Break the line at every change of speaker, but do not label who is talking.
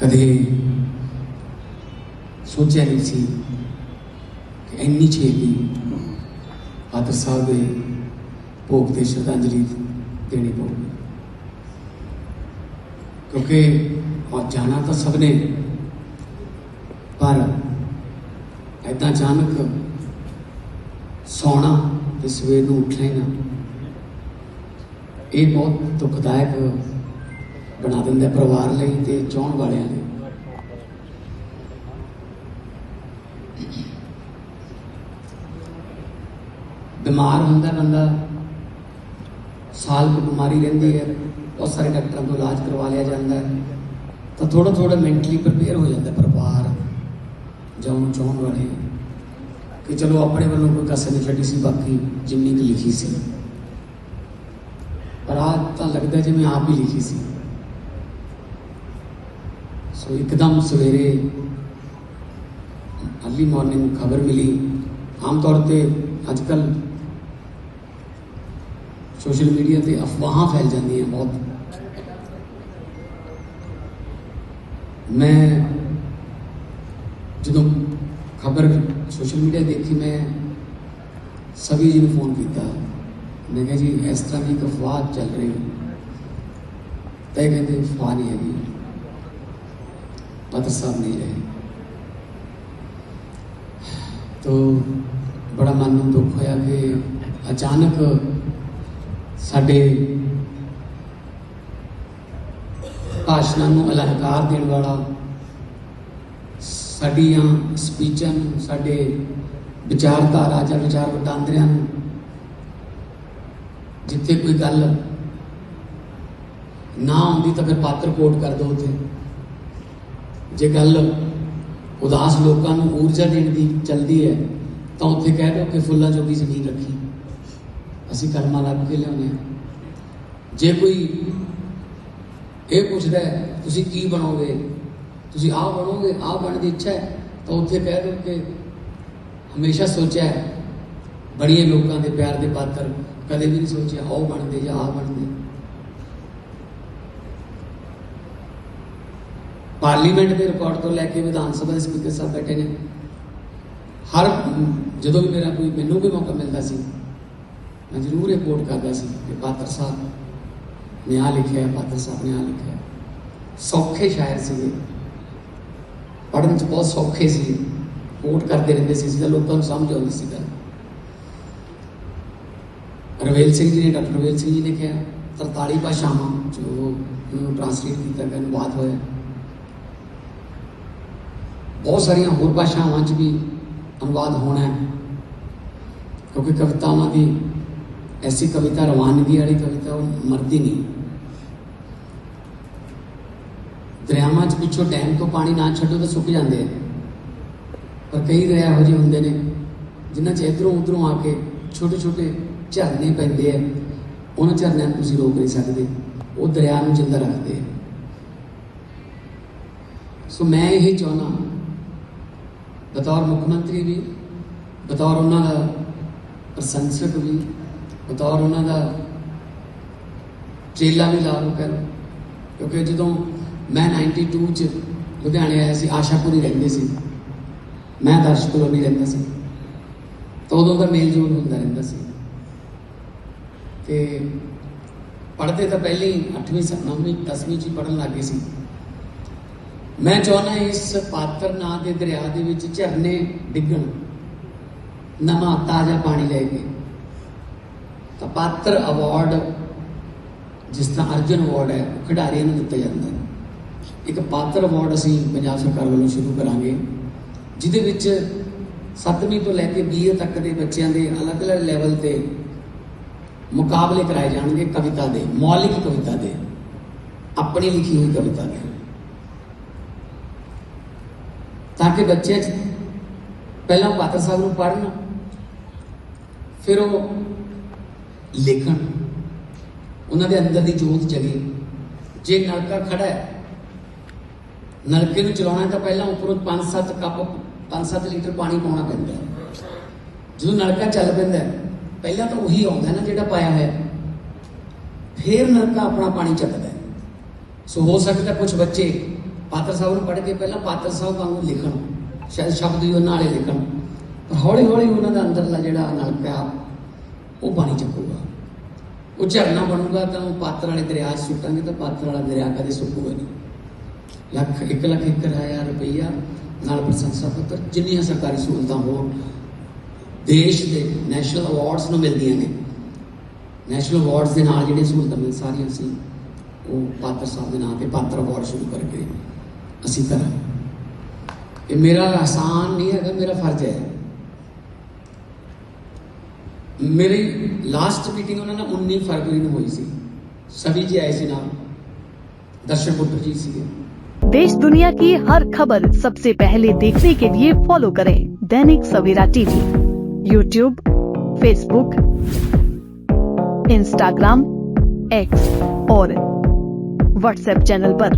ਕਦੇ ਸੋਚਿਆ ਨਹੀਂ ਸੀ ਕਿ ਇੰਨੀ ਛੇਤੀ ਪਾਤਰ ਸਾਹਿਬ ਦੇ ਭੋਗ ਤੇ ਸ਼ਰਧਾਂਜਲੀ ਦੇਣੀ ਪਊਗੀ। ਕਿਉਂਕਿ ਉਹ ਜਾਣਾ ਤਾਂ ਸਭ ਨੇ, ਪਰ ਐਦਾਂ ਅਚਾਨਕ ਸੌਣਾ ਤੇ ਸਵੇਰ ਨੂੰ ਉੱਠਣਾ ਹੀ ਇਹ ਬਹੁਤ ਦੁਖਦਾਇਕ ਬਣਾ ਦਿੰਦਾ ਪਰਿਵਾਰ ਲਈ ਤੇ ਚਾਹਣ ਵਾਲਿਆਂ ਲਈ। ਬਿਮਾਰ ਹੁੰਦਾ ਬੰਦਾ, ਸਾਲ ਕੁ ਬਿਮਾਰੀ ਰਹਿੰਦੀ ਹੈ, ਬਹੁਤ ਸਾਰੇ ਡਾਕਟਰਾਂ ਤੋਂ ਇਲਾਜ ਕਰਵਾ ਲਿਆ ਜਾਂਦਾ ਹੈ। ਤਾਂ ਥੋੜਾ ਥੋੜਾ ਮੈਂਟਲੀ ਪ੍ਰਪੇਅਰ ਹੋ ਜਾਂਦਾ ਪਰਿਵਾਰ, ਜਾਂ ਉਹਨੂੰ ਚਾਹਣ ਵਾਲੇ। ਕਿ ਚਲੋ ਆਪਣੇ ਵੱਲੋਂ ਕੋਈ ਕਸਰ ਨਹੀਂ ਛੱਡੀ ਸੀ, ਬਾਕੀ ਜਿੰਨੀ ਕੁ ਲਿਖੀ ਸੀ। ਪਰ ਆਹ ਤਾਂ ਲੱਗਦਾ ਜਿਵੇਂ ਆਪ ਹੀ ਲਿਖੀ ਸੀ। ਸੋ ਇੱਕਦਮ ਸਵੇਰੇ ਅਰਲੀ ਮਾਰਨਿੰਗ ਖਬਰ ਮਿਲੀ ਆਮ ਤੌਰ ਤੇ ਅੱਜ ਕੱਲ ਸੋਸ਼ਲ ਮੀਡੀਆ ਤੇ ਅਫਵਾਹਾਂ ਫੈਲ ਜਾਂਦੀਆਂ ਬਹੁਤ ਮੈਂ ਜਦੋਂ ਖਬਰ ਸੋਸ਼ਲ ਮੀਡੀਆ ਦੇਖੀ ਮੈਂ ਸਭੀ ਜੀ ਨੂੰ ਫੋਨ ਕੀਤਾ ਮੈਂ ਕਿਹਾ ਜੀ ਇਸ ਤਰ੍ਹਾਂ ਦੀ ਇੱਕ ਅਫਵਾਹ ਚੱਲ ਰਹੀ ਤਾਂ ਇਹ ਕਹਿੰਦੇ ਅਫਵਾਹ ਨਹੀਂ ਹੈਗੀ ਪਤਾ ਸਾਹਿਬ ਨਹੀਂ ਰਹੇ ਤੋ ਬੜਾ ਮਨ ਨੂੰ ਦੁੱਖ ਹੋਇਆ ਕਿ ਅਚਾਨਕ ਸਾਡੇ ਭਾਸ਼ਣਾਂ ਨੂੰ ਅਲੰਕਾਰ ਦੇਣ ਵਾਲਾ ਸਾਡੀਆਂ ਸਪੀਚਾਂ ਨੂੰ ਸਾਡੇ ਵਿਚਾਰਧਾਰਾ ਜਾਂ ਵਿਚਾਰ ਵਟਾਂਦਰਿਆਂ ਨੂੰ ਜਿੱਥੇ ਕੋਈ ਗੱਲ ਨਾ ਆਉਂਦੀ ਤਾਂ ਫਿਰ ਪਾਤਰ ਕੋਟ ਕਰ ਦੋ ਉੱਥੇ ਜੇ ਗੱਲ ਉਦਾਸ ਲੋਕਾਂ ਨੂੰ ਊਰਜਾ ਦੇਣ ਦੀ ਚੱਲਦੀ ਹੈ ਤਾਂ ਉੱਥੇ ਕਹਿ ਦਿਓ ਕਿ ਫੁੱਲਾਂ ਜੋਗੀ ਜ਼ਮੀਨ ਰੱਖੀ। ਅਸੀਂ ਕਰਮਾਂ ਲੱਭ ਕੇ ਲਿਆਉਂਦੇ ਹਾਂ। ਜੇ ਕੋਈ ਇਹ ਪੁੱਛਦਾ ਹੈ, ਤੁਸੀਂ ਕੀ ਬਣੋਗੇ? ਤੁਸੀਂ ਆਹ ਬਣੋਗੇ ਆਹ ਬਣਨ ਦੀ ਇੱਛਾ ਹੈ। ਤਾਂ ਉੱਥੇ ਕਹਿ ਦਿਓ ਕਿ ਹਮੇਸ਼ਾ ਸੋਚਿਆ ਹੈ। ਲੋਕਾਂ ਦੇ ਪਿਆਰ ਦੇ ਪਾਤਰ ਕਦੇ ਵੀ ਨਹੀਂ ਸੋਚਿਆ ਆਹ ਬਣਦੇ ਜਾਂ ਆਹ ਬਣਦੇ। ਪਾਰਲੀਮੈਂਟ ਦੇ ਰਿਕਾਰਡ ਤੋਂ ਲੈ ਕੇ ਵਿਧਾਨ ਸਭਾ ਦੇ ਸਪੀਕਰ ਸਾਹਿਬ ਬੈਠੇ ਨੇ ਹਰ ਜਦੋਂ ਵੀ ਮੇਰਾ ਕੋਈ ਮੈਨੂੰ ਵੀ ਮੌਕਾ ਮਿਲਦਾ ਸੀ ਮੈਂ ਜ਼ਰੂਰ ਇਹ ਕੋਟ ਕਰਦਾ ਸੀ ਕਿ ਪਾਤਰ ਸਾਹਿਬ ਨੇ ਆ ਲਿਖਿਆ ਹੈ, ਪਾਤਰ ਸਾਹਿਬ ਨੇ ਆ ਲਿਖਿਆ ਹੈ। ਸੌਖੇ ਸ਼ਾਇਰ ਸੀਗੇ ਪੜ੍ਹਨ ਚ ਬਹੁਤ ਸੌਖੇ ਸੀ ਕੋਟ ਕਰਦੇ ਰਹਿੰਦੇ ਸੀ ਜਿਹਦਾ ਲੋਕਾਂ ਨੂੰ ਸਮਝ ਆਉਂਦੀ ਸੀ ਗੱਲ ਰਵੇਲ ਸਿੰਘ ਜੀ ਨੇ ਡਾਕਟਰ ਰਵੇਲ ਸਿੰਘ ਜੀ ਨੇ ਕਿਹਾ 43 ਭਾਸ਼ਾਵਾਂ ਜੋ ਉਹਨੂੰ ਟ੍ਰਾਂਸਲੇਟ ਕੀਤਾ ਗਿਆ ਅਨੁਵਾਦ ਹੋਇਆ ਬਹੁਤ ਸਾਰੀਆਂ ਹੋਰ ਭਾਸ਼ਾਵਾਂ 'ਚ ਵੀ ਅਨੁਵਾਦ ਹੋਣਾ ਹੈ। ਕਿਉਂਕਿ ਕਵਿਤਾਵਾਂ ਦੀ ਐਸੀ ਕਵਿਤਾ, ਰਵਾਨਗੀ ਵਾਲੀ ਕਵਿਤਾ ਉਹ ਮਰਦੀ ਨਹੀਂ। ਦਰਿਆਵਾਂ 'ਚ ਪਿੱਛੋਂ ਡੈਮ ਤੋਂ ਪਾਣੀ ਨਾ ਛੱਡੋ ਤਾਂ ਸੁੱਕ ਜਾਂਦੇ ਆ। ਪਰ ਕਈ ਦਰਿਆ ਇਹੋ ਜਿਹੇ ਹੁੰਦੇ ਨੇ ਜਿਨ੍ਹਾਂ 'ਚ ਇਧਰੋਂ ਉਧਰੋਂ ਆ ਕੇ ਛੋਟੇ ਛੋਟੇ ਝਰਨੇ ਪੈਂਦੇ ਆ। ਉਹਨਾਂ ਝਰਨਿਆਂ ਨੂੰ ਤੁਸੀਂ ਰੋਕ ਨਹੀਂ ਸਕਦੇ। ਉਹ ਦਰਿਆ ਨੂੰ ਜਿੰਦਾ ਰੱਖਦੇ ਸੋ ਮੈਂ ਇਹ ਚਾਹੁੰਦਾ ਬਤੌਰ ਮੁੱਖ ਮੰਤਰੀ ਵੀ, ਬਤੌਰ ਉਹਨਾਂ ਦਾ ਪ੍ਰਸ਼ੰਸਕ ਵੀ, ਬਤੌਰ ਉਹਨਾਂ ਦਾ ਚੇਲਾ ਵੀ ਲਾ ਲਓ ਕਹਿ ਲਓ ਕਿਉਂਕਿ ਜਦੋਂ ਮੈਂ 92 ਚ ਲੁਧਿਆਣੇ ਆਇਆ ਸੀ, ਆਸ਼ਾਪੁਰੀ ਰਹਿੰਦੇ ਸੀ। ਮੈਂ ਦਰਸ਼ ਕਲੋਨੀ ਰਹਿੰਦਾ ਸੀ। ਤਾਂ ਉਦੋਂ ਦਾ ਮੇਲ ਜੋਲ ਹੁੰਦਾ ਰਹਿੰਦਾ ਸੀ। ਤੇ ਪੜ੍ਹਦੇ ਤਾਂ ਪਹਿਲੇ ਹੀ 8ਵੀਂ 9ਵੀਂ 10ਵੀਂ ਚ ਹੀ ਪੜ੍ਹਨ ਲੱਗੇ ਸੀ। ਮੈਂ ਚਾਹੁੰਦਾ ਇਸ ਪਾਤਰ ਨਾਂ ਦੇ ਦਰਿਆ ਦੇ ਵਿੱਚ ਝਰਨੇ ਡਿੱਗਣ। ਨਵਾਂ ਤਾਜ਼ਾ ਪਾਣੀ ਲੈ ਕੇ। ਤਾਂ ਪਾਤਰ ਅਵਾਰਡ ਜਿਸ ਤਰ੍ਹਾਂ ਅਰਜਨ ਅਵਾਰਡ ਹੈ, ਉਹ ਖਿਡਾਰੀਆਂ ਨੂੰ ਦਿੱਤਾ ਜਾਂਦਾ ਹੈ। ਇੱਕ ਪਾਤਰ ਅਵਾਰਡ ਅਸੀਂ ਪੰਜਾਬ ਸਰਕਾਰ ਵੱਲੋਂ ਸ਼ੁਰੂ ਕਰਾਂਗੇ, ਜਿਹਦੇ ਵਿੱਚ 7ਵੀਂ ਤੋਂ ਲੈ ਕੇ 20 ਤੱਕ ਦੇ ਬੱਚਿਆਂ ਦੇ ਅਲੱਗ-ਅਲੱਗ ਲੈਵਲ ਤੇ ਮੁਕਾਬਲੇ ਕਰਾਏ ਜਾਣਗੇ ਕਵਿਤਾ ਦੇ, ਮੌਲਿਕ ਕਵਿਤਾ ਦੇ, ਆਪਣੀ ਲਿਖੀ ਹੋਈ ਕਵਿਤਾ ਦੇ। ਤਾਂ ਕਿ ਬੱਚੇ ਚ ਪਹਿਲਾਂ ਪਾਤਰ ਸਾਹਿਬ ਨੂੰ ਪੜ੍ਹਨ, ਫਿਰ ਉਹ ਲਿਖਣ। ਉਹਨਾਂ ਦੇ ਅੰਦਰ ਦੀ ਜੋਤ ਜਗੇ। ਜੇ ਨਲਕਾ ਖੜਾ ਹੈ, ਨਲਕੇ ਨੂੰ ਚਲਾਉਣਾ ਤਾਂ ਪਹਿਲਾਂ ਉੱਪਰੋਂ 5-7 ਕੱਪ 5-7 ਲੀਟਰ ਪਾਣੀ ਪਾਉਣਾ ਪੈਂਦਾ ਜਦੋਂ ਨਲਕਾ ਚੱਲ ਪੈਂਦਾ ਪਹਿਲਾਂ ਤਾਂ ਉਹੀ ਆਉਂਦਾ ਨਾ ਜਿਹੜਾ ਪਾਇਆ ਹੋਇਆ। ਫਿਰ ਨਲਕਾ ਆਪਣਾ ਪਾਣੀ ਚੱਕਦਾ ਸੋ ਹੋ ਸਕਦਾ ਕੁਝ ਬੱਚੇ ਪਾਤਰ ਸਾਹਿਬ ਨੂੰ ਪੜ੍ਹ ਕੇ ਪਹਿਲਾਂ ਪਾਤਰ ਸਾਹਿਬ ਵਾਂਗੂ ਲਿਖਣ, ਸ਼ਾਇਦ ਸ਼ਬਦ ਵੀ ਉਹਨਾਂ ਵਾਲੇ ਲਿਖਣ, ਪਰ ਹੌਲੀ ਹੌਲੀ ਉਹਨਾਂ ਦਾ ਅੰਦਰਲਾ ਜਿਹੜਾ ਨਲਕਾ ਉਹ ਪਾਣੀ ਚੱਕੂਗਾ। ਉਹ ਝਰਨਾ ਬਣੂਗਾ ਤਾਂ ਉਹ ਪਾਤਰ ਵਾਲੇ ਦਰਿਆ 'ਚ ਸੁੱਟਾਂਗੇ ਤਾਂ ਪਾਤਰ ਵਾਲਾ ਦਰਿਆ ਕਦੇ ਸੁੱਕੂਗਾ ਨਹੀਂ। ਲੱਖ 1 ਲੱਖ ਇੱਕ ਹਜ਼ਾਰ ਰੁਪਈਆ ਨਾਲ ਪ੍ਰਸ਼ੰਸਾ ਪੱਤਰ, ਜਿੰਨੀਆਂ ਸਰਕਾਰੀ ਸਹੂਲਤਾਂ ਹੋਣ, ਦੇਸ਼ ਦੇ ਨੈਸ਼ਨਲ ਅਵਾਰਡਸ ਨੂੰ ਮਿਲਦੀਆਂ ਨੇ। ਨੈਸ਼ਨਲ ਅਵਾਰਡਸ ਦੇ ਨਾਲ ਜਿਹੜੀਆਂ ਸਹੂਲਤਾਂ ਮਿਲ ਸਾਰੀਆਂ ਸੀ, ਉਹ ਪਾਤਰ ਸਾਹਿਬ ਦੇ ਨਾਂ ਤੇ ਪਾਤਰ ਅਵਾਰਡ ਸ਼ੁਰੂ ਕਰਕੇ अच्छी तरह। मेरा आसान नहीं है मेरा फ़र्ज़ है। मेरी लास्ट मीटिंग उन्होंने ना फरवरी में हुई सी सभी जी आए सी नाम दर्शन पुत्र जी सी
देश दुनिया की हर खबर सबसे पहले देखने के लिए फॉलो करें Dainik Savera TV. YouTube Facebook Instagram X और व्हाट्सएप चैनल पर।